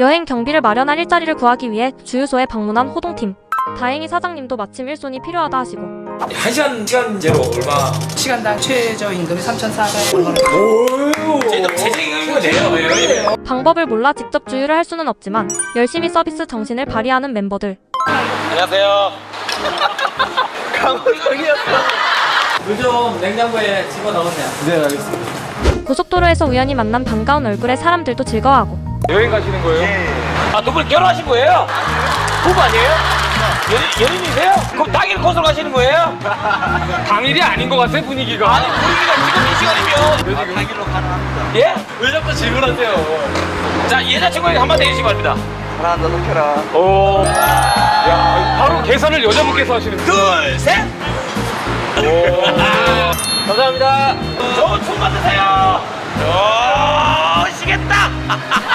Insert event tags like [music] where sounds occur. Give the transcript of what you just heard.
여행 경비를 마련할 일자리를 구하기 위해 주유소에 방문한 호동팀. 다행히 사장님도 마침 일손이 필요하다 하시고 한 시간 시간제로 얼마? 시간당 최저 임금이 3,400 얼마 오, 재정이면 돼요. 방법을 몰라 직접 주유를 할 수는 없지만 열심히 서비스 정신을 발휘하는 멤버들. 안녕하세요. 요즘 냉장고에 집어 넣었네요. 네, 알겠습니다. 고속도로에서 우연히 만난 반가운 얼굴에 사람들도 즐거워하고 여행 가시는 거예요? 아, 두분 결혼하신 거예요? 부부 아니에요? 연인, 연인이세요? 그럼 당일 코스로 가시는 거예요? [laughs] 당일이 아닌 것 같아요, 분위기가. 아니, 분위기가 지금 이 시간이면. 당일로 가능합니다. 예? 왜 자꾸 질문하세요? 자, 여자친구에게 한마디 해주시기 바랍니다. 하나 더 넣겨라. 오. 야, 바로 계산을 여자분께서 하시는 둘, 셋! 오. [laughs] 감사합니다. 좋은 춤 받으세요. 오, 시겠다. [laughs]